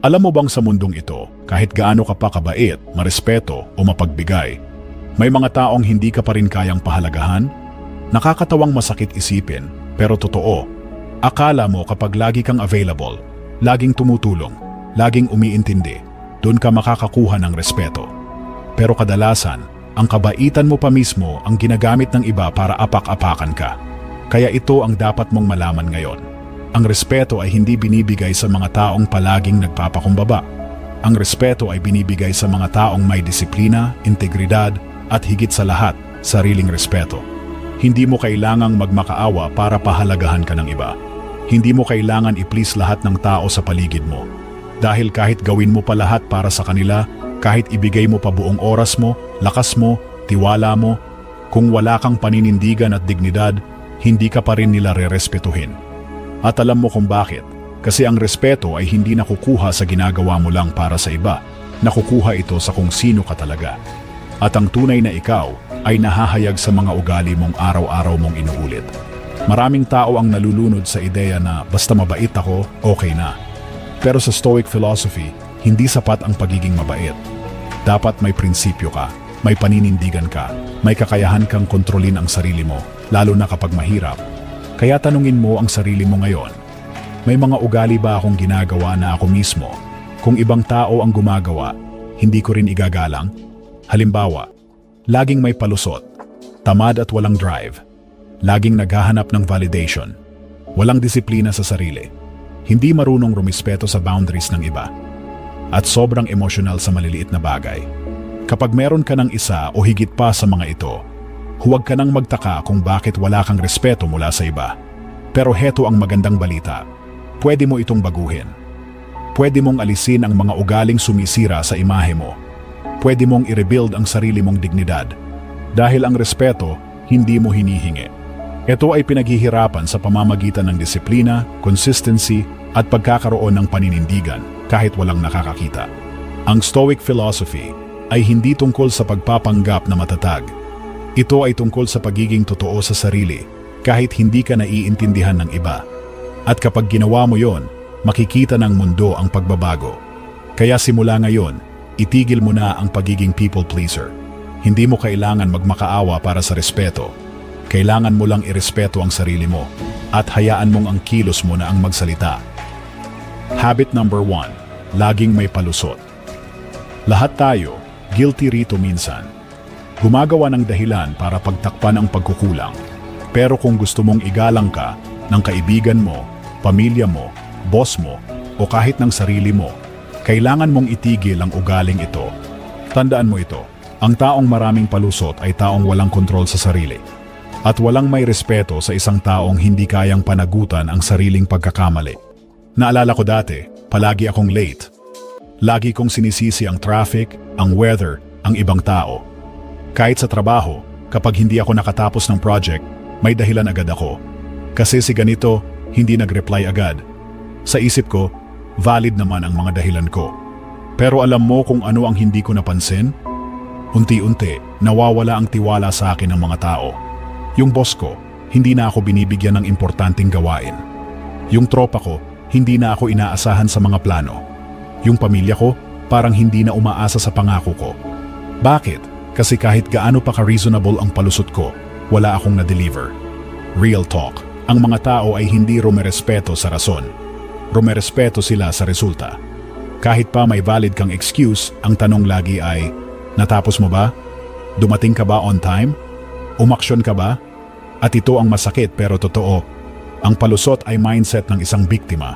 Alam mo bang sa mundong ito, kahit gaano ka pa kabait, marespeto o mapagbigay, may mga taong hindi ka pa rin kayang pahalagahan? Nakakatawang masakit isipin, pero totoo. Akala mo kapag lagi kang available, laging tumutulong, laging umiintindi, doon ka makakakuha ng respeto. Pero kadalasan, ang kabaitan mo pa mismo ang ginagamit ng iba para apak-apakan ka. Kaya ito ang dapat mong malaman ngayon. Ang respeto ay hindi binibigay sa mga taong palaging nagpapakumbaba. Ang respeto ay binibigay sa mga taong may disiplina, integridad, at higit sa lahat, sariling respeto. Hindi mo kailangang magmakaawa para pahalagahan ka ng iba. Hindi mo kailangan i-please lahat ng tao sa paligid mo. Dahil kahit gawin mo pa lahat para sa kanila, kahit ibigay mo pa buong oras mo, lakas mo, tiwala mo, kung wala kang paninindigan at dignidad, hindi ka pa rin nila rerespetuhin. At alam mo kung bakit. Kasi ang respeto ay hindi nakukuha sa ginagawa mo lang para sa iba. Nakukuha ito sa kung sino ka talaga. At ang tunay na ikaw ay nahahayag sa mga ugali mong araw-araw mong inuulit. Maraming tao ang nalulunod sa ideya na basta mabait ako, okay na. Pero sa Stoic philosophy, hindi sapat ang pagiging mabait. Dapat may prinsipyo ka, may paninindigan ka, may kakayahan kang kontrolin ang sarili mo, lalo na kapag mahirap. Kaya tanungin mo ang sarili mo ngayon, may mga ugali ba akong ginagawa na ako mismo? Kung ibang tao ang gumagawa, hindi ko rin igagalang? Halimbawa, laging may palusot, tamad at walang drive, laging naghahanap ng validation, walang disiplina sa sarili, hindi marunong rumispeto sa boundaries ng iba, at sobrang emosyonal sa maliliit na bagay. Kapag meron ka ng isa o higit pa sa mga ito, huwag ka nang magtaka kung bakit wala kang respeto mula sa iba. Pero heto ang magandang balita. Pwede mo itong baguhin. Pwede mong alisin ang mga ugaling sumisira sa imahe mo. Pwede mong i-rebuild ang sarili mong dignidad. Dahil ang respeto, hindi mo hinihingi. Ito ay pinaghihirapan sa pamamagitan ng disiplina, consistency, at pagkakaroon ng paninindigan kahit walang nakakakita. Ang Stoic philosophy ay hindi tungkol sa pagpapanggap na matatag. Ito ay tungkol sa pagiging totoo sa sarili kahit hindi ka naiintindihan ng iba. At kapag ginawa mo yon, makikita ng mundo ang pagbabago. Kaya simula ngayon, itigil mo na ang pagiging people pleaser. Hindi mo kailangan magmakaawa para sa respeto. Kailangan mo lang irespeto ang sarili mo at hayaan mong ang kilos mo na ang magsalita. Habit number one, laging may palusot. Lahat tayo, guilty rito minsan. Gumagawa ng dahilan para pagtakpan ang pagkukulang. Pero kung gusto mong igalang ka ng kaibigan mo, pamilya mo, boss mo, o kahit ng sarili mo, kailangan mong itigil ang ugaling ito. Tandaan mo ito, ang taong maraming palusot ay taong walang kontrol sa sarili. At walang may respeto sa isang taong hindi kayang panagutan ang sariling pagkakamali. Naalala ko dati, palagi akong late. Lagi kong sinisisi ang traffic, ang weather, ang ibang tao. Kahit sa trabaho, kapag hindi ako nakatapos ng project, may dahilan agad ako. Kasi si ganito, hindi nag-reply agad. Sa isip ko, valid naman ang mga dahilan ko. Pero alam mo kung ano ang hindi ko napansin? Unti-unti, nawawala ang tiwala sa akin ng mga tao. Yung boss ko, hindi na ako binibigyan ng importanteng gawain. Yung tropa ko, hindi na ako inaasahan sa mga plano. Yung pamilya ko, parang hindi na umaasa sa pangako ko. Bakit? Kasi kahit gaano pa ka-reasonable ang palusot ko, wala akong na-deliver. Real talk, ang mga tao ay hindi rumerespeto sa rason. Rumerespeto sila sa resulta. Kahit pa may valid kang excuse, ang tanong lagi ay, natapos mo ba? Dumating ka ba on time? Umaksyon ka ba? At ito ang masakit pero totoo. Ang palusot ay mindset ng isang biktima.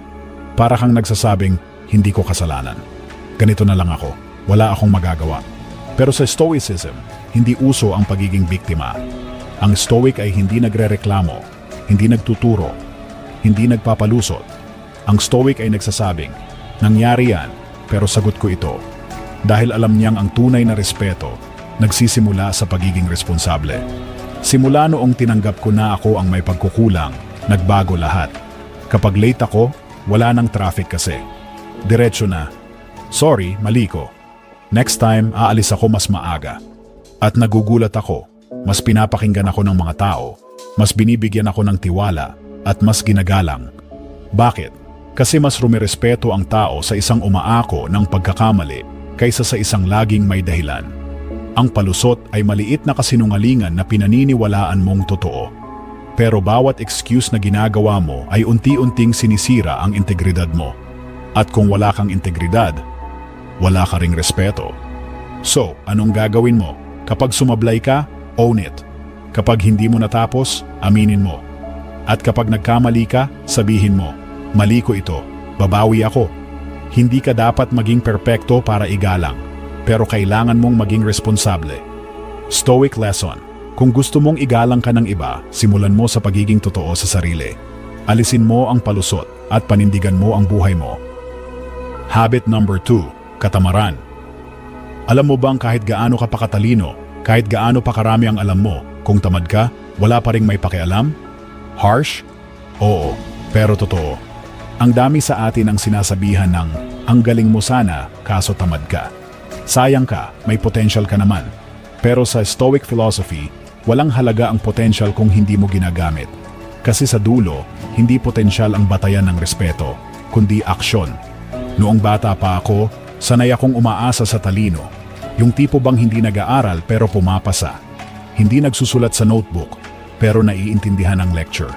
Para kang nagsasabing, hindi ko kasalanan. Ganito na lang ako. Wala akong magagawa. Pero sa Stoicism, hindi uso ang pagiging biktima. Ang Stoic ay hindi nagrereklamo, hindi nagtuturo, hindi nagpapalusot. Ang Stoic ay nagsasabing, nangyari yan, pero sagot ko ito. Dahil alam niyang ang tunay na respeto, nagsisimula sa pagiging responsable. Simula noong tinanggap ko na ako ang may pagkukulang, nagbago lahat. Kapag late ako, wala nang traffic kasi. Diretso na. Sorry, mali ko. Next time, aalis ako mas maaga. At nagugulat ako, mas pinapakinggan ako ng mga tao, mas binibigyan ako ng tiwala, at mas ginagalang. Bakit? Kasi mas rumirespeto ang tao sa isang umaako ng pagkakamali kaysa sa isang laging may dahilan. Ang palusot ay maliit na kasinungalingan na pinaniniwalaan mong totoo. Pero bawat excuse na ginagawa mo ay unti-unting sinisira ang integridad mo. At kung wala kang integridad, wala ka ring respeto. So, anong gagawin mo? Kapag sumablay ka, own it. Kapag hindi mo natapos, aminin mo. At kapag nagkamali ka, sabihin mo, mali ko ito, babawi ako. Hindi ka dapat maging perpekto para igalang, pero kailangan mong maging responsable. Stoic lesson. Kung gusto mong igalang ka ng iba, simulan mo sa pagiging totoo sa sarili. Alisin mo ang palusot at panindigan mo ang buhay mo. Habit number 2, katamaran. Alam mo bang kahit gaano ka pa katalino, kahit gaano pa karami ang alam mo, kung tamad ka, wala pa ring may pakialam? Harsh? Oo, pero totoo. Ang dami sa atin ang sinasabihan ng, ang galing mo sana, kaso tamad ka. Sayang ka, may potential ka naman. Pero sa Stoic philosophy, walang halaga ang potential kung hindi mo ginagamit. Kasi sa dulo, hindi potensyal ang batayan ng respeto, kundi aksyon. Noong bata pa ako, sanay akong umaasa sa talino. Yung tipo bang hindi nag-aaral pero pumapasa. Hindi nagsusulat sa notebook, pero naiintindihan ang lecture.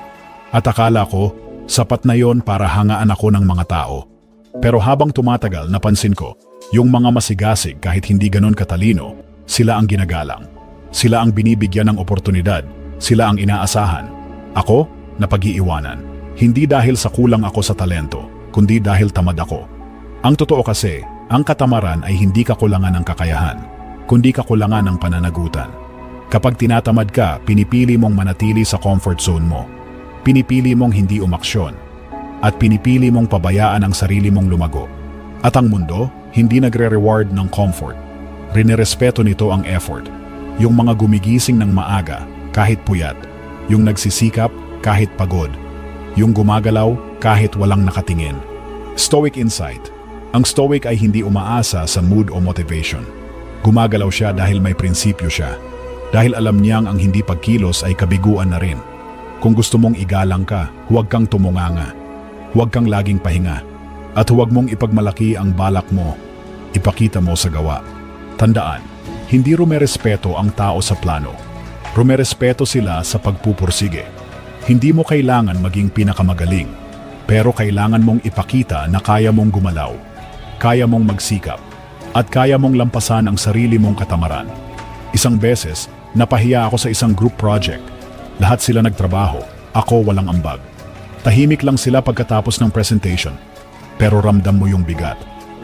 At akala ko, sapat na yon para hangaan ako ng mga tao. Pero habang tumatagal, napansin ko, yung mga masigasig kahit hindi ganon katalino, sila ang ginagalang. Sila ang binibigyan ng oportunidad. Sila ang inaasahan. Ako, napag-iiwanan. Hindi dahil sa kulang ako sa talento, kundi dahil tamad ako. Ang totoo kasi, ang katamaran ay hindi kakulangan ng kakayahan, kundi kakulangan ng pananagutan. Kapag tinatamad ka, pinipili mong manatili sa comfort zone mo. Pinipili mong hindi umaksyon. At pinipili mong pabayaan ang sarili mong lumago. At ang mundo, hindi nagre-reward ng comfort. Rinerespeto nito ang effort. Yung mga gumigising ng maaga, kahit puyat. Yung nagsisikap, kahit pagod. Yung gumagalaw, kahit walang nakatingin. Stoic insight. Ang stoic ay hindi umaasa sa mood o motivation. Gumagalaw siya dahil may prinsipyo siya. Dahil alam niyang ang hindi pagkilos ay kabiguan na rin. Kung gusto mong igalang ka, huwag kang tumunganga. Huwag kang laging pahinga. At huwag mong ipagmalaki ang balak mo. Ipakita mo sa gawa. Tandaan, hindi rumerespeto ang tao sa plano. Rumerespeto sila sa pagpupursige. Hindi mo kailangan maging pinakamagaling, pero kailangan mong ipakita na kaya mong gumalaw, kaya mong magsikap, at kaya mong lampasan ang sarili mong katamaran. Isang beses, napahiya ako sa isang group project. Lahat sila nagtrabaho, ako walang ambag. Tahimik lang sila pagkatapos ng presentation. Pero ramdam mo yung bigat.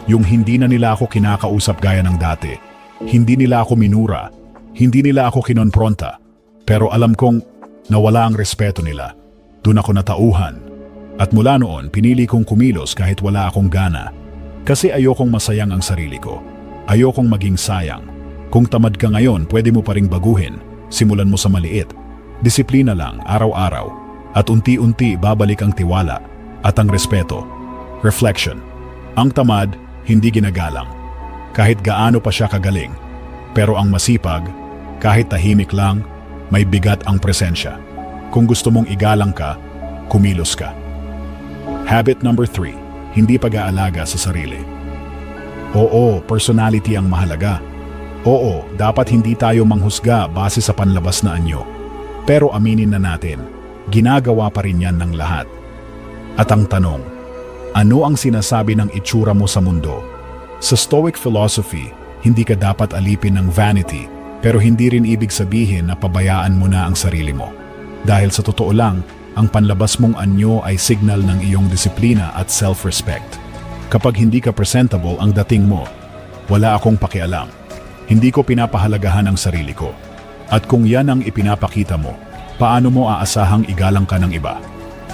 Yung hindi na nila ako kinakausap gaya ng dati. Hindi nila ako minura. Hindi nila ako kinonpronta. Pero alam kong nawala ang respeto nila. Doon ako natauhan. At mula noon, pinili kong kumilos kahit wala akong gana. Kasi ayokong masayang ang sarili ko. Ayokong maging sayang. Kung tamad ka ngayon, pwede mo pa ring baguhin. Simulan mo sa maliit. Disiplina lang, araw-araw. At unti-unti babalik ang tiwala at ang respeto. Reflection. Ang tamad, hindi ginagalang. Kahit gaano pa siya kagaling. Pero ang masipag, kahit tahimik lang, may bigat ang presensya. Kung gusto mong igalang ka, kumilos ka. Habit number 3, hindi pag-aalaga sa sarili. Oo, personality ang mahalaga. Oo, dapat hindi tayo manghusga base sa panlabas na anyo. Pero aminin na natin, ginagawa pa rin yan ng lahat. At ang tanong, ano ang sinasabi ng itsura mo sa mundo? Sa Stoic philosophy, hindi ka dapat alipin ng vanity, pero hindi rin ibig sabihin na pabayaan mo na ang sarili mo. Dahil sa totoo lang, ang panlabas mong anyo ay signal ng iyong disiplina at self-respect. Kapag hindi ka presentable ang dating mo, wala akong pakialam. Hindi ko pinapahalagahan ang sarili ko. At kung yan ang ipinapakita mo, paano mo aasahang igalang ka ng iba?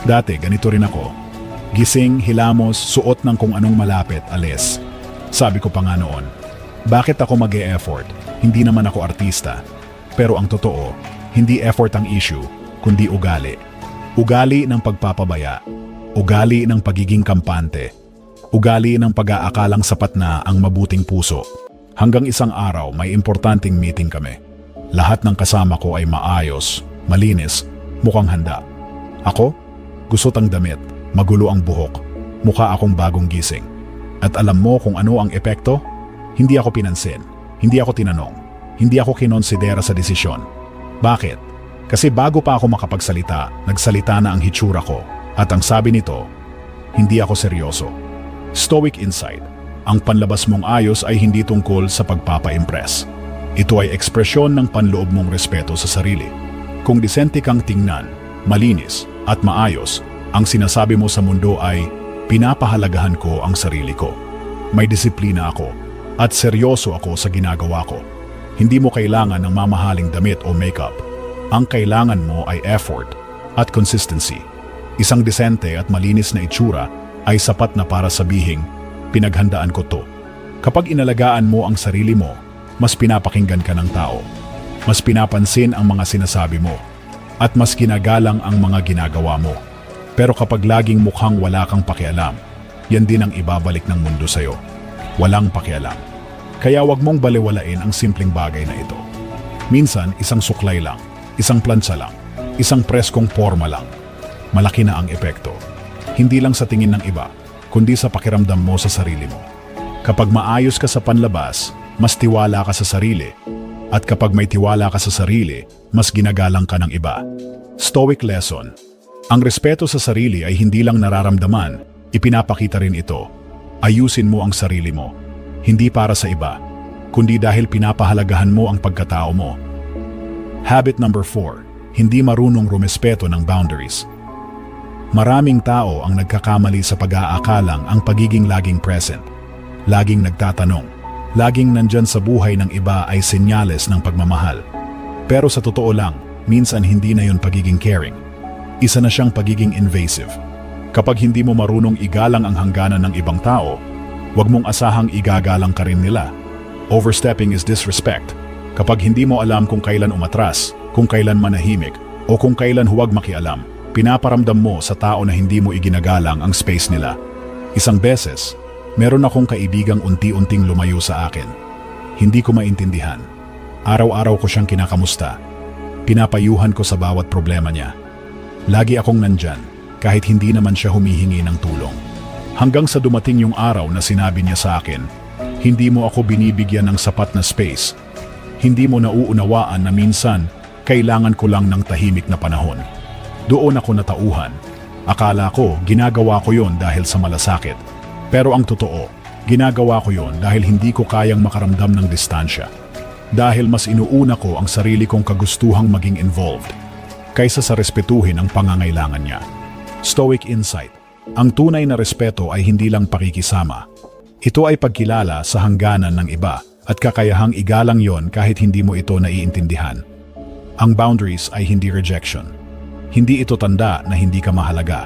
Dati, ganito rin ako. Gising, hilamos, suot ng kung anong malapit, alis. Sabi ko pa nga noon, bakit ako mag effort Hindi naman ako artista. Pero ang totoo, hindi effort ang issue, kundi ugali. Ugali ng pagpapabaya. Ugali ng pagiging kampante. Ugali ng pag-aakalang sapat na ang mabuting puso. Hanggang isang araw may importanteng meeting kami. Lahat ng kasama ko ay maayos, malinis, mukhang handa. Ako, gusot ang damit, magulo ang buhok. mukha akong bagong gising. At alam mo kung ano ang epekto? Hindi ako pinansin, hindi ako tinanong, hindi ako kinonsidera sa desisyon. Bakit? Kasi bago pa ako makapagsalita, nagsalita na ang hitsura ko. At ang sabi nito, hindi ako seryoso. Stoic insight. Ang panlabas mong ayos ay hindi tungkol sa pagpapa-impress. Ito ay ekspresyon ng panloob mong respeto sa sarili. Kung disente kang tingnan, malinis at maayos, ang sinasabi mo sa mundo ay pinapahalagahan ko ang sarili ko. May disiplina ako at seryoso ako sa ginagawa ko. Hindi mo kailangan ng mamahaling damit o makeup. Ang kailangan mo ay effort at consistency. Isang disente at malinis na itsura ay sapat na para sabihing, pinaghandaan ko to. Kapag inalagaan mo ang sarili mo, mas pinapakinggan ka ng tao. Mas pinapansin ang mga sinasabi mo. At mas ginagalang ang mga ginagawa mo. Pero kapag laging mukhang wala kang pakialam, yan din ang ibabalik ng mundo sa'yo. Walang pakialam. Kaya wag mong baliwalain ang simpleng bagay na ito. Minsan, isang suklay lang, isang plansa lang, isang preskong forma lang. Malaki na ang epekto. Hindi lang sa tingin ng iba, kundi sa pakiramdam mo sa sarili mo. Kapag maayos ka sa panlabas, mas tiwala ka sa sarili. At kapag may tiwala ka sa sarili, mas ginagalang ka ng iba. Stoic lesson. Ang respeto sa sarili ay hindi lang nararamdaman, ipinapakita rin ito. Ayusin mo ang sarili mo. Hindi para sa iba, kundi dahil pinapahalagahan mo ang pagkatao mo. Habit number 4. Hindi marunong rumespeto ng boundaries. Maraming tao ang nagkakamali sa pag-aakalang ang pagiging laging present. Laging nagtatanong. Laging nandyan sa buhay ng iba ay senyales ng pagmamahal. Pero sa totoo lang, minsan hindi na yon pagiging caring. Isa na siyang pagiging invasive. Kapag hindi mo marunong igalang ang hangganan ng ibang tao, huwag mong asahang igagalang ka rin nila. Overstepping is disrespect. Kapag hindi mo alam kung kailan umatras, kung kailan manahimik, o kung kailan huwag makialam, pinaparamdam mo sa tao na hindi mo iginagalang ang space nila. Isang beses, meron akong kaibigang unti-unting lumayo sa akin. Hindi ko maintindihan. Araw-araw ko siyang kinakamusta. Pinapayuhan ko sa bawat problema niya. Lagi akong nandyan, kahit hindi naman siya humihingi ng tulong. Hanggang sa dumating yung araw na sinabi niya sa akin, hindi mo ako binibigyan ng sapat na space. Hindi mo nauunawaan na minsan, kailangan ko lang ng tahimik na panahon. Doon ako natauhan. Akala ko, ginagawa ko yon dahil sa malasakit. Pero ang totoo, ginagawa ko yon dahil hindi ko kayang makaramdam ng distansya. Dahil mas inuuna ko ang sarili kong kagustuhang maging involved kaysa sa respetuhin ang pangangailangan niya. Stoic insight. Ang tunay na respeto ay hindi lang pakikisama. Ito ay pagkilala sa hangganan ng iba at kakayahang igalang yon kahit hindi mo ito naiintindihan. Ang boundaries ay hindi rejection. Hindi ito tanda na hindi ka mahalaga.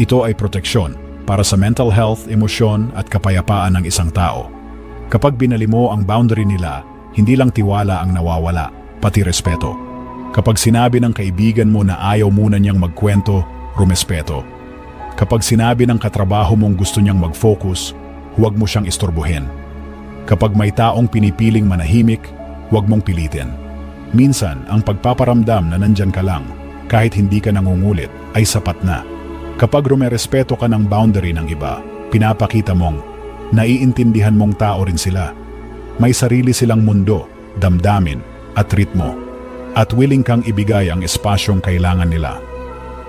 Ito ay proteksyon para sa mental health, emosyon at kapayapaan ng isang tao. Kapag binali mo ang boundary nila, hindi lang tiwala ang nawawala, pati respeto. Kapag sinabi ng kaibigan mo na ayaw muna niyang magkwento, rumespeto. Kapag sinabi ng katrabaho mong gusto niyang mag-focus, huwag mo siyang istorbohin. Kapag may taong pinipiling manahimik, huwag mong pilitin. Minsan, ang pagpaparamdam na nandyan ka lang, kahit hindi ka nangungulit, ay sapat na. Kapag rumerespeto ka ng boundary ng iba, pinapakita mong naiintindihan mong tao rin sila. May sarili silang mundo, damdamin, at ritmo. At willing kang ibigay ang espasyong kailangan nila.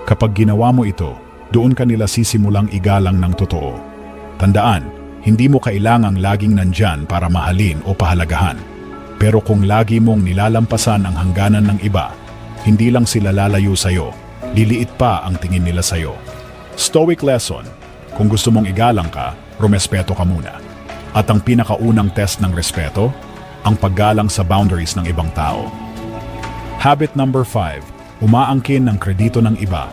Kapag ginawa mo ito, doon ka nila sisimulang igalang ng totoo. Tandaan, hindi mo kailangang laging nandyan para mahalin o pahalagahan. Pero kung lagi mong nilalampasan ang hangganan ng iba, hindi lang sila lalayo sa'yo, liliit pa ang tingin nila sa'yo. Stoic lesson, kung gusto mong igalang ka, rumespeto ka muna. At ang pinakaunang test ng respeto, ang paggalang sa boundaries ng ibang tao. Habit number 5, umaangkin ng kredito ng iba.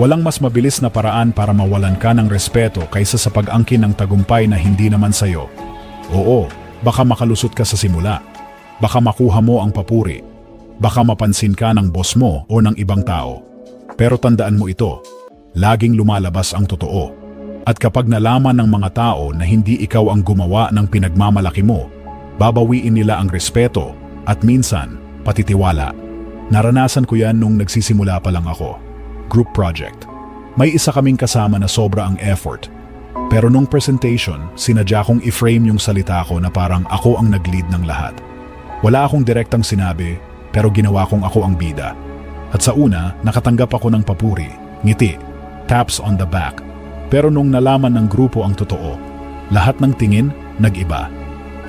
Walang mas mabilis na paraan para mawalan ka ng respeto kaysa sa pag-angkin ng tagumpay na hindi naman sayo. Oo, baka makalusot ka sa simula. Baka makuha mo ang papuri. Baka mapansin ka ng boss mo o ng ibang tao. Pero tandaan mo ito, laging lumalabas ang totoo. At kapag nalaman ng mga tao na hindi ikaw ang gumawa ng pinagmamalaki mo, babawiin nila ang respeto at minsan, pati tiwala. Naranasan ko yan nung nagsisimula pa lang ako. Group project. May isa kaming kasama na sobra ang effort. Pero nung presentation, sinadya kong i-frame yung salita ko na parang ako ang nag-lead ng lahat. Wala akong direktang sinabi, pero ginawa kong ako ang bida. At sa una, nakatanggap ako ng papuri, ngiti, taps on the back. Pero nung nalaman ng grupo ang totoo, lahat ng tingin, nag-iba.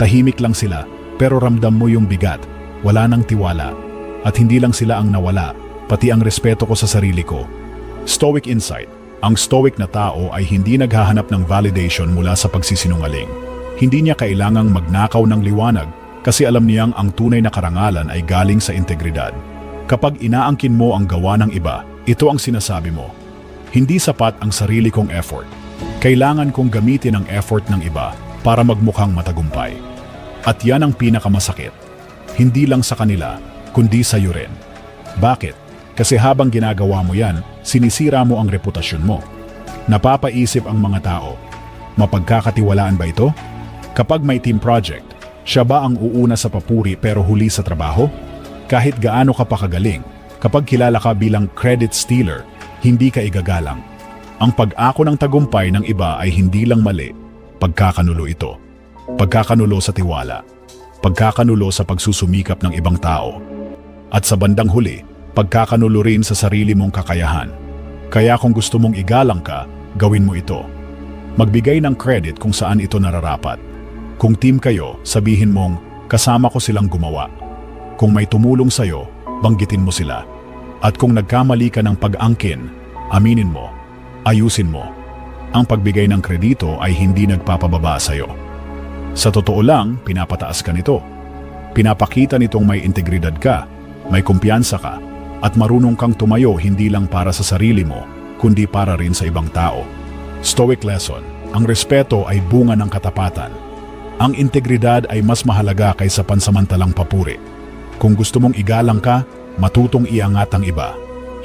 Tahimik lang sila, pero ramdam mo yung bigat, wala nang tiwala. At hindi lang sila ang nawala, pati ang respeto ko sa sarili ko. Stoic insight. Ang stoic na tao ay hindi naghahanap ng validation mula sa pagsisinungaling. Hindi niya kailangang magnakaw ng liwanag kasi alam niyang ang tunay na karangalan ay galing sa integridad. Kapag inaangkin mo ang gawa ng iba, ito ang sinasabi mo. Hindi sapat ang sarili kong effort. Kailangan kong gamitin ang effort ng iba para magmukhang matagumpay. At yan ang pinakamasakit. Hindi lang sa kanila, kundi sa iyo rin. Bakit? Kasi habang ginagawa mo yan, sinisira mo ang reputasyon mo. Napapaisip ang mga tao, mapagkakatiwalaan ba ito? Kapag may team project, siya ba ang uuna sa papuri pero huli sa trabaho? Kahit gaano ka pa kagaling, kapag kilala ka bilang credit stealer, hindi ka igagalang. Ang pag-ako ng tagumpay ng iba ay hindi lang mali, pagkakanulo ito. Pagkakanulo sa tiwala, pagkakanulo sa pagsusumikap ng ibang tao. At sa bandang huli, pagkakanulo rin sa sarili mong kakayahan. Kaya kung gusto mong igalang ka, gawin mo ito. Magbigay ng credit kung saan ito nararapat. Kung team kayo, sabihin mong, kasama ko silang gumawa. Kung may tumulong sa'yo, banggitin mo sila. At kung nagkamali ka ng pag-angkin, aminin mo, ayusin mo. Ang pagbigay ng kredito ay hindi nagpapababa sa'yo. Sa totoo lang, pinapataas ka nito. Pinapakita nitong may integridad ka, may kumpiyansa ka, at marunong kang tumayo hindi lang para sa sarili mo, kundi para rin sa ibang tao. Stoic lesson, ang respeto ay bunga ng katapatan. Ang integridad ay mas mahalaga kaysa pansamantalang papuri. Kung gusto mong igalang ka, matutong iangat ang iba,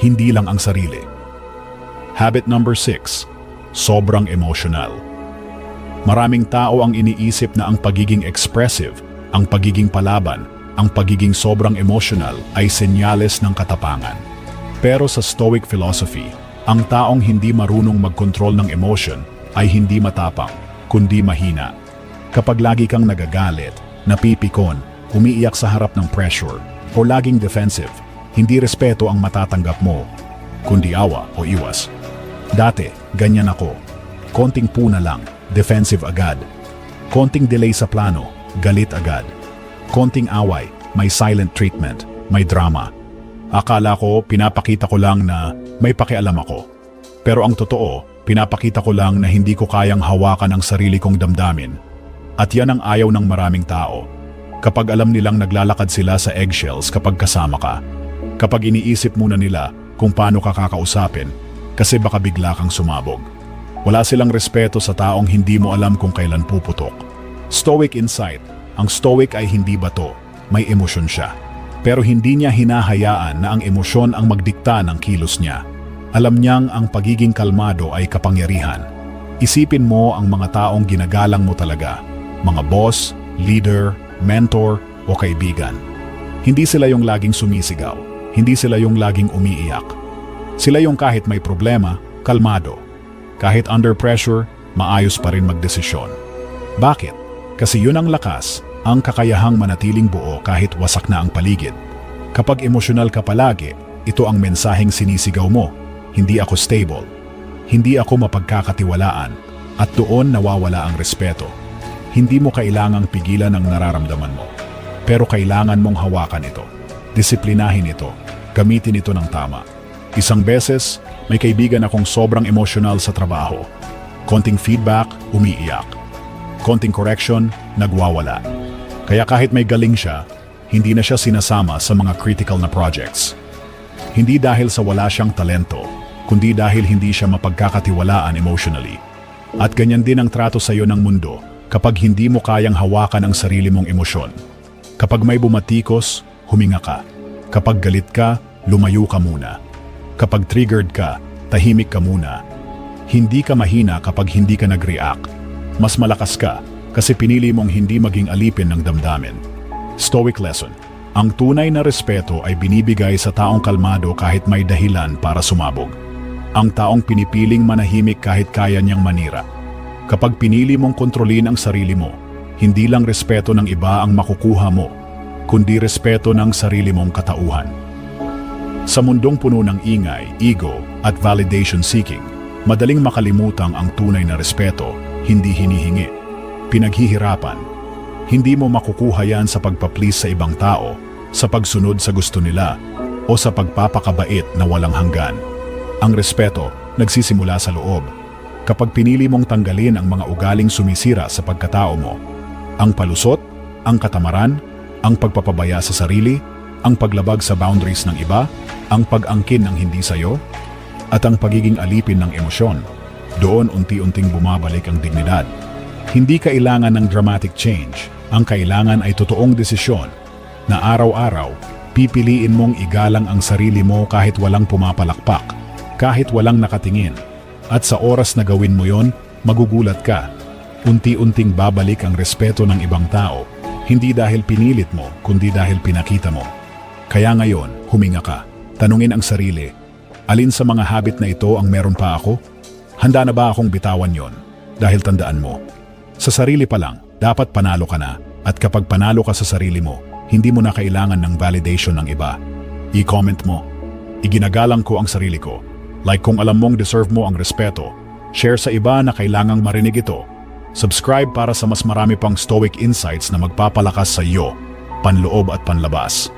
hindi lang ang sarili. Habit number 6, sobrang emotional. Maraming tao ang iniisip na ang pagiging expressive, ang pagiging palaban, ang pagiging sobrang emotional ay senyales ng katapangan. Pero sa Stoic philosophy, ang taong hindi marunong mag-control ng emotion ay hindi matapang, kundi mahina. Kapag lagi kang nagagalit, napipikon, umiiyak sa harap ng pressure, o laging defensive, hindi respeto ang matatanggap mo, kundi awa o iwas. Dati, ganyan ako. Konting puna lang, defensive agad. Konting delay sa plano, galit agad. Konting away, may silent treatment, may drama. Akala ko pinapakita ko lang na may pakialam ako. Pero ang totoo, pinapakita ko lang na hindi ko kayang hawakan ang sarili kong damdamin. At yan ang ayaw ng maraming tao. Kapag alam nilang naglalakad sila sa eggshells kapag kasama ka. Kapag iniisip muna nila kung paano ka kakausapin kasi baka bigla kang sumabog. Wala silang respeto sa taong hindi mo alam kung kailan puputok. Stoic insight, ang stoic ay hindi bato, may emosyon siya. Pero hindi niya hinahayaan na ang emosyon ang magdikta ng kilos niya. Alam niyang ang pagiging kalmado ay kapangyarihan. Isipin mo ang mga taong ginagalang mo talaga. Mga boss, leader, mentor o kaibigan. Hindi sila yung laging sumisigaw. Hindi sila yung laging umiiyak. Sila yung kahit may problema, kalmado. Kahit under pressure, maayos pa rin magdesisyon. Bakit? Kasi yun ang lakas, ang kakayahang manatiling buo kahit wasak na ang paligid. Kapag emosyonal ka palagi, ito ang mensaheng sinisigaw mo. Hindi ako stable. Hindi ako mapagkakatiwalaan. At doon nawawala ang respeto. Hindi mo kailangang pigilan ang nararamdaman mo. Pero kailangan mong hawakan ito. Disiplinahin ito. Gamitin ito ng tama. Isang beses, may kaibigan akong sobrang emosyonal sa trabaho. Konting feedback, umiiyak konting correction, nagwawala. Kaya kahit may galing siya, hindi na siya sinasama sa mga critical na projects. Hindi dahil sa wala siyang talento, kundi dahil hindi siya mapagkakatiwalaan emotionally. At ganyan din ang trato sa iyo ng mundo kapag hindi mo kayang hawakan ang sarili mong emosyon. Kapag may bumatikos, huminga ka. Kapag galit ka, lumayo ka muna. Kapag triggered ka, tahimik ka muna. Hindi ka mahina kapag hindi ka nag-react mas malakas ka kasi pinili mong hindi maging alipin ng damdamin. Stoic lesson. Ang tunay na respeto ay binibigay sa taong kalmado kahit may dahilan para sumabog. Ang taong pinipiling manahimik kahit kaya niyang manira. Kapag pinili mong kontrolin ang sarili mo, hindi lang respeto ng iba ang makukuha mo, kundi respeto ng sarili mong katauhan. Sa mundong puno ng ingay, ego, at validation seeking, madaling makalimutang ang tunay na respeto, hindi hinihingi. Pinaghihirapan. Hindi mo makukuha yan sa pagpa-please sa ibang tao, sa pagsunod sa gusto nila, o sa pagpapakabait na walang hanggan. Ang respeto nagsisimula sa loob. Kapag pinili mong tanggalin ang mga ugaling sumisira sa pagkatao mo, ang palusot, ang katamaran, ang pagpapabaya sa sarili, ang paglabag sa boundaries ng iba, ang pag-angkin ng hindi sayo, at ang pagiging alipin ng emosyon, doon unti-unting bumabalik ang dignidad. Hindi kailangan ng dramatic change. Ang kailangan ay totoong desisyon na araw-araw pipiliin mong igalang ang sarili mo kahit walang pumapalakpak, kahit walang nakatingin. At sa oras na gawin mo yon, magugulat ka. Unti-unting babalik ang respeto ng ibang tao, hindi dahil pinilit mo, kundi dahil pinakita mo. Kaya ngayon, huminga ka. Tanungin ang sarili, alin sa mga habit na ito ang meron pa ako? Handa na ba akong bitawan yon? Dahil tandaan mo, sa sarili pa lang, dapat panalo ka na. At kapag panalo ka sa sarili mo, hindi mo na kailangan ng validation ng iba. I-comment mo, iginagalang ko ang sarili ko. Like kung alam mong deserve mo ang respeto, share sa iba na kailangang marinig ito. Subscribe para sa mas marami pang stoic insights na magpapalakas sa iyo, panloob at panlabas.